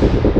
you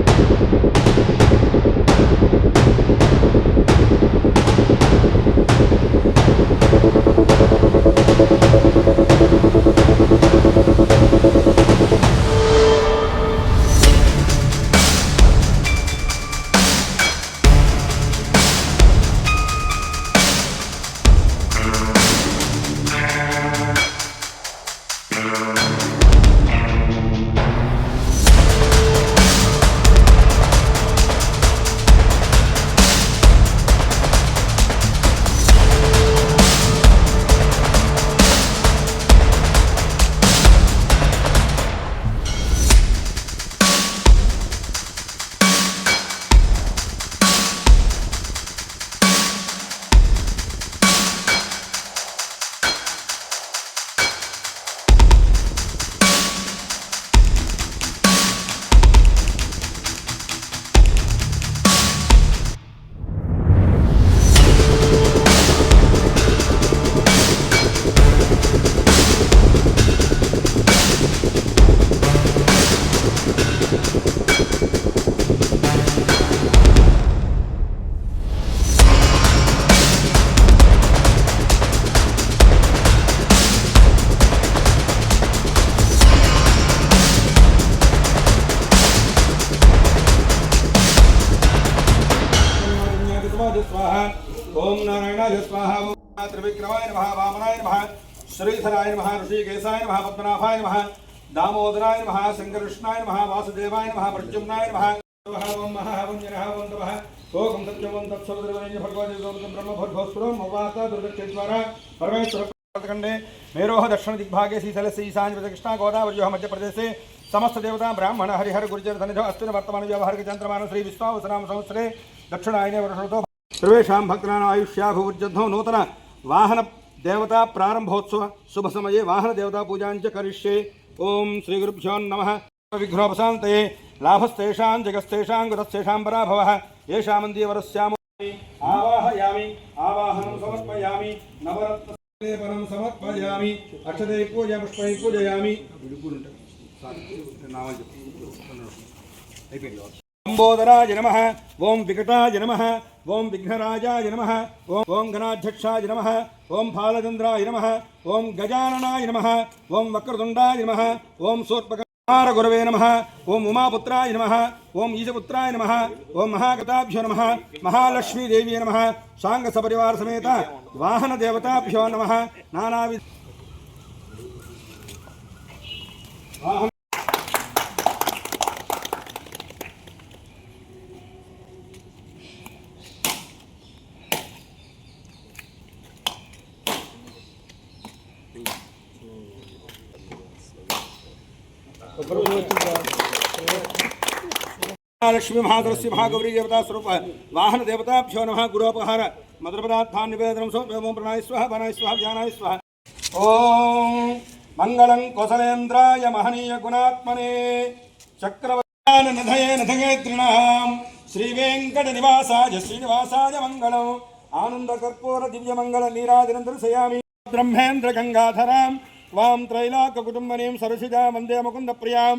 त्रिविक्रमाय नमः वामनाय नमः श्रीधराय नमः ऋषिकेशाय नमः। पद्मनाभाय नमः दामोदराय नमः श्रीकृष्णाय नमः वासुदेवाय नमः प्रद्युम्नाय नमः दक्षिण दिग्भागे हवं जनः हवं तपः ओकं सत्यं वं तत्सर्वदेवनेन मध्यप्रदेशे, समस्त देवता, ब्राह्मण, हरिहर गुर्जर सनिधो अस्त वर्तमान व्यवहारिक चंद्रमान श्री विश्वावसनाम संवत्सरे, दक्षिणायने वर्षतो सर्वेषां भक्तानां आयुष्या भूर्जद्धो नूतन వాహన దేవతా ప్రారంభోత్సవ శుభ సమయే వాహన దేవతా పూజాంచ కరిష్యే. ఓం శ్రీ గురుభ్యో నమ. విఘ్నోపశాంతయే. లాభస్తేషాం జగస్తేషాం గతస్తేషాం పరాభవ. ఏషామందీవరస్యామ ఆవాహయామి. ఆవాహనం సమర్పయామి. నవరత్నం సమర్పయామి. అక్షతై పూజ పుష్పై పూజయామి. అయిపోయింది ఓం వికటాయ నమ. ఓం విఘ్నరాజాయ నమ ఓం ఓం గణాధ్యక్షాయ నమ ఓం ఫాలచంద్రాయ నమ ఓం గజాననాయ నమ ఓం వక్రతుండాయ నమ ఓం సూర్పక గురవే నమ ఓం ఉమాపుత్రాయ నమ ఓం ఈశపుత్రాయ నమ ఓం మహాగతాభ్యో నమ మహాలక్ష్మీదేవి నమ సాంగ సపరివార సమేత వాహన దేవతాభ్యో నమ నానావి వాహన లక్ష్మీ మహాదరస్య మహాగౌరీ దేవతా స్వరూప వాహన దేవతాభ్యో నమ గురోపహార మధురపదార్థాన్ నివేదనం సోమేమం ప్రణాయ స్వహ బనాయ స్వహ జ్ఞానాయ స్వహ ఓం మంగళం కొసలేంద్రాయ మహనీయ గుణాత్మనే చక్రవర్తాన నధయే నధయే నివాసాయ శ్రీనివాసాయ మంగళం ఆనంద కర్పూర దివ్య మంగళ నీరాజనందర బ్రహ్మేంద్ర గంగాధరాం వాం త్రైలాక కుటుంబనీం సరసిజా వందే ముకుంద ప్రియాం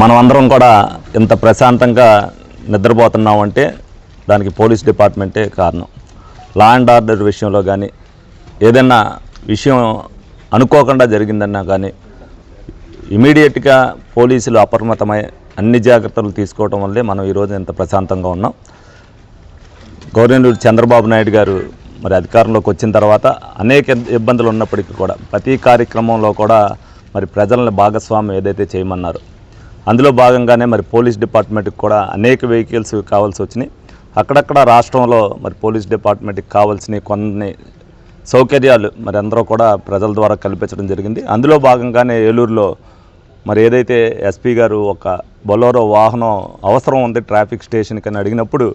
మనమందరం కూడా ఇంత ప్రశాంతంగా నిద్రపోతున్నామంటే దానికి పోలీస్ డిపార్ట్మెంటే కారణం. లా అండ్ ఆర్డర్ విషయంలో కానీ ఏదైనా విషయం అనుకోకుండా జరిగిందన్నా కానీ ఇమీడియట్గా పోలీసులు అప్రమత్తమై అన్ని జాగ్రత్తలు తీసుకోవడం వల్లే మనం ఈరోజు ఇంత ప్రశాంతంగా ఉన్నాం. గవర్నర్ చంద్రబాబు నాయుడు గారు మరి అధికారంలోకి వచ్చిన తర్వాత అనేక ఇబ్బందులు ఉన్నప్పటికీ కూడా ప్రతి కార్యక్రమంలో కూడా మరి ప్రజలను భాగస్వామ్యం ఏదైతే చేయమన్నారు అందులో భాగంగానే మరి పోలీస్ డిపార్ట్మెంట్కి కూడా అనేక వెహికల్స్ కావాల్సి వచ్చినాయి. అక్కడక్కడ రాష్ట్రంలో మరి పోలీస్ డిపార్ట్మెంట్కి కావాల్సిన కొన్ని సౌకర్యాలు మరి అందరూ కూడా ప్రజల ద్వారా కల్పించడం జరిగింది. అందులో భాగంగానే ఏలూరులో మరి ఏదైతే ఎస్పీ గారు ఒక బొలోరో వాహనం అవసరం ఉంది ట్రాఫిక్ స్టేషన్కి అని అడిగినప్పుడు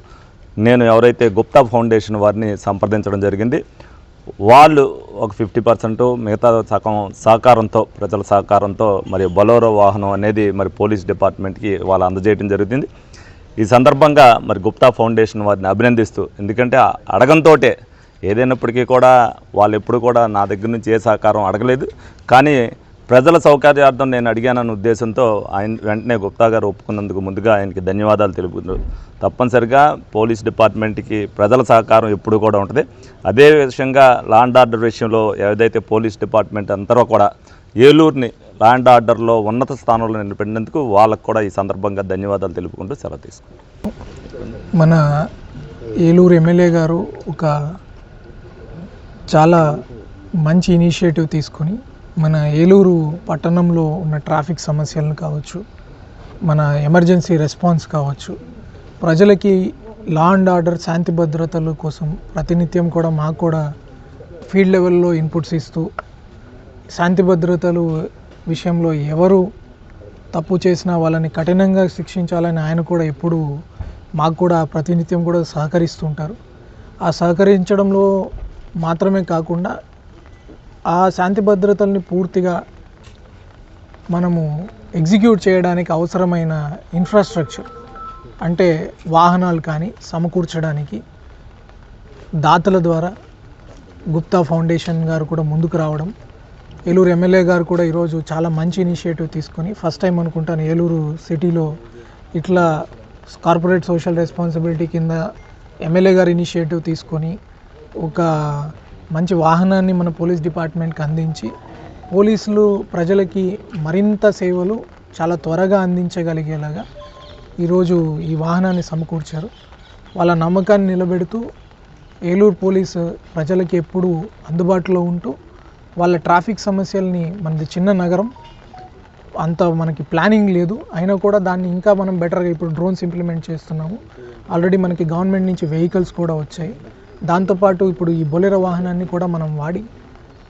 నేను ఎవరైతే గుప్తా ఫౌండేషన్ వారిని సంప్రదించడం జరిగింది. వాళ్ళు ఒక ఫిఫ్టీ పర్సెంట్ మిగతా సగం సహకారంతో ప్రజల సహకారంతో మరి బొలోరో వాహనం అనేది మరి పోలీస్ డిపార్ట్మెంట్కి వాళ్ళు అందజేయడం జరుగుతుంది. ఈ సందర్భంగా మరి గుప్తా ఫౌండేషన్ వారిని అభినందిస్తూ ఎందుకంటే అడగంతోటే ఏదైనప్పటికీ కూడా వాళ్ళు ఎప్పుడు కూడా నా దగ్గర నుంచి ఏ సహకారం అడగలేదు. కానీ ప్రజల సౌకర్యార్థం నేను అడిగానన్న ఉద్దేశంతో ఆయన వెంటనే గుప్తా గారు ఒప్పుకున్నందుకు ముందుగా ఆయనకి ధన్యవాదాలు తెలుపుతున్నారు తప్పనిసరిగా పోలీస్ డిపార్ట్మెంట్కి ప్రజల సహకారం ఎప్పుడు కూడా ఉంటుంది. అదే విషయంగా లా అండ్ ఆర్డర్ విషయంలో ఏదైతే పోలీస్ డిపార్ట్మెంట్ అంతరో కూడా ఏలూరుని లా అండ్ ఆర్డర్లో ఉన్నత స్థానంలో నిలబడినందుకు వాళ్ళకు కూడా ఈ సందర్భంగా ధన్యవాదాలు తెలుపుకుంటూ సెలవు తీసుకుంటాం మన ఏలూరు ఎమ్మెల్యే గారు ఒక చాలా మంచి ఇనిషియేటివ్ తీసుకొని మన ఏలూరు పట్టణంలో ఉన్న ట్రాఫిక్ సమస్యలను కావచ్చు మన ఎమర్జెన్సీ రెస్పాన్స్ కావచ్చు ప్రజలకి లా అండ్ ఆర్డర్ శాంతి భద్రతల కోసం ప్రతినిత్యం కూడా మాకు కూడా ఫీల్డ్ లెవెల్లో ఇన్పుట్స్ ఇస్తూ శాంతి భద్రతలు విషయంలో ఎవరు తప్పు చేసినా వాళ్ళని కఠినంగా శిక్షించాలని ఆయన కూడా ఎప్పుడు మాకు కూడా ప్రతినిత్యం కూడా సహకరిస్తుంటారు ఆ సహకరించడంలో మాత్రమే కాకుండా ఆ శాంతి భద్రతల్ని పూర్తిగా మనము ఎగ్జిక్యూట్ చేయడానికి అవసరమైన ఇన్ఫ్రాస్ట్రక్చర్ అంటే వాహనాలు కానీ సమకూర్చడానికి దాతల ద్వారా గుప్తా ఫౌండేషన్ గారు కూడా ముందుకు రావడం ఏలూరు ఎమ్మెల్యే గారు కూడా ఈరోజు చాలా మంచి ఇనిషియేటివ్ తీసుకొని ఫస్ట్ టైం అనుకుంటాను ఏలూరు సిటీలో ఇట్లా కార్పొరేట్ సోషల్ రెస్పాన్సిబిలిటీ కింద ఎమ్మెల్యే గారు ఇనిషియేటివ్ తీసుకొని ఒక మంచి వాహనాన్ని మన పోలీస్ డిపార్ట్మెంట్కి అందించి పోలీసులు ప్రజలకి మరింత సేవలు చాలా త్వరగా అందించగలిగేలాగా ఈరోజు ఈ వాహనాన్ని సమకూర్చారు. వాళ్ళ నమ్మకాన్ని నిలబెడుతూ ఏలూరు పోలీసు ప్రజలకి ఎప్పుడూ అందుబాటులో ఉంటూ వాళ్ళ ట్రాఫిక్ సమస్యల్ని మనది చిన్న నగరం అంత మనకి ప్లానింగ్ లేదు. అయినా కూడా దాన్ని ఇంకా మనం బెటర్గా ఇప్పుడు డ్రోన్స్ ఇంప్లిమెంట్ చేస్తున్నాము. ఆల్రెడీ మనకి గవర్నమెంట్ నుంచి వెహికల్స్ కూడా వచ్చాయి. దాంతోపాటు ఇప్పుడు ఈ బొలెరో వాహనాన్ని కూడా మనం వాడి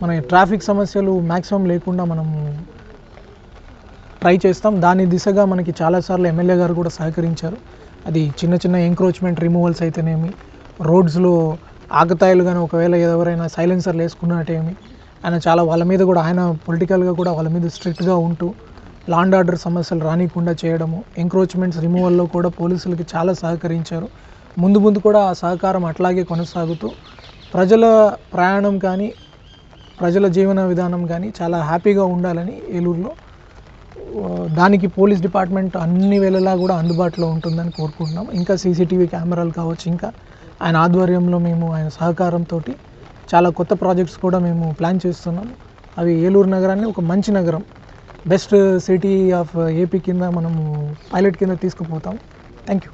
మన ట్రాఫిక్ సమస్యలు మ్యాక్సిమం లేకుండా మనము ట్రై చేస్తాం. దాని దిశగా మనకి చాలాసార్లు ఎమ్మెల్యే గారు కూడా సహకరించారు. అది చిన్న చిన్న ఎంక్రోచ్మెంట్ రిమూవల్స్ అయితేనేమి రోడ్స్లో ఆకతాయిలు కానీ ఒకవేళ ఎవరైనా సైలెన్సర్లు వేసుకున్నట్టేమి ఆయన చాలా వాళ్ళ మీద కూడా ఆయన పొలిటికల్గా కూడా వాళ్ళ మీద స్ట్రిక్ట్గా ఉంటూ లాండ్ ఆర్డర్ సమస్యలు రానికుండా చేయడము ఎంక్రోచ్మెంట్స్ రిమూవల్లో కూడా పోలీసులకి చాలా సహకరించారు. ముందు ముందు కూడా ఆ సహకారం అట్లాగే కొనసాగుతూ ప్రజల ప్రయాణం కానీ ప్రజల జీవన విధానం కానీ చాలా హ్యాపీగా ఉండాలని ఏలూరులో దానికి పోలీస్ డిపార్ట్మెంట్ అన్ని వేళలా కూడా అందుబాటులో ఉంటుందని కోరుకుంటున్నాం. ఇంకా సీసీటీవీ కెమెరాలు కావచ్చు ఇంకా ఆయన ఆధ్వర్యంలో మేము ఆయన సహకారంతో చాలా కొత్త ప్రాజెక్ట్స్ కూడా మేము ప్లాన్ చేస్తున్నాం. అవి ఏలూరు నగరాన్ని ఒక మంచి నగరం బెస్ట్ సిటీ ఆఫ్ ఏపీ కింద మనము పైలట్ కింద తీసుకుపోతాం. Thank you.